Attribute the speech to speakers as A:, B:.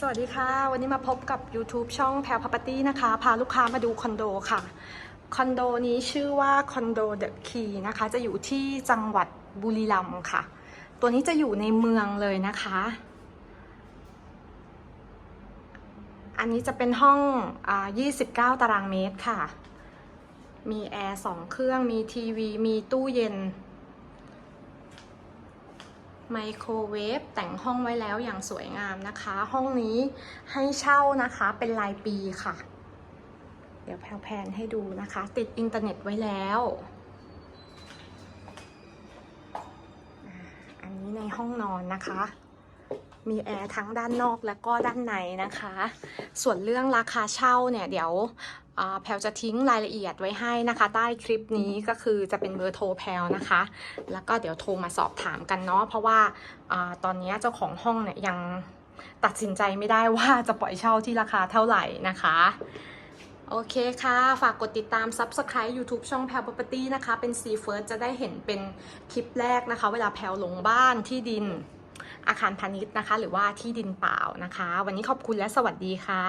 A: สวัสดีค่ะ วันนี้มาพบกับ YouTube ช่องแพลวพ p ปตี้นะคะ พาลูกค้ามาดูคอนโดค่ะ คอนโดนี้ชื่อว่าคอนโดเดอะคีนะคะ จะอยู่ที่จังหวัดบุรีรัมย์ค่ะ ตัวนี้จะอยู่ในเมืองเลยนะคะ อันนี้จะเป็นห้องอ29 ตารางเมตรค่ะ มีแอร์สองเครื่อง มีทีวี มีตู้เย็น ไมโครเวฟแต่งห้องไว้แล้วอย่างสวยงามนะคะ ห้องนี้ให้เช่านะคะเป็นรายปีค่ะ เดี๋ยวแพลแพนให้ดูนะคะ ติดอินเทอร์เน็ตไว้แล้ว อันนี้ในห้องนอนนะคะ มีแอร์ทั้งด้านนอกและก็ด้านในนะคะ ส่วนเรื่องราคาเช่าเนี่ยเดี๋ยว แพลวจะทิ้งรายละเอียดไว้ให้นะคะ ใต้คลิปนี้ก็คือจะเป็นเบอร์โทรแพลวนะคะ แล้วก็เดี๋ยวโทรมาสอบถามกันเนาะเพราะว่าอาตอนนี้เจ้าของห้องเนี่ยยังตัดสินใจไม่ได้ว่าจะปล่อยเช่าที่ราคาเท่าไหร่นะคะโอเคค่ะ ฝากกดติดตาม Subscribe YouTube ช่องแพล Property นะคะ เป็น C First จะได้เห็นเป็นคลิปแรกนะคะ เวลาแพลลงบ้านที่ดินอาคารพาณิชย์นะคะ หรือว่าที่ดินเปล่านะคะ วันนี้ขอบคุณและสวัสดีค่ะ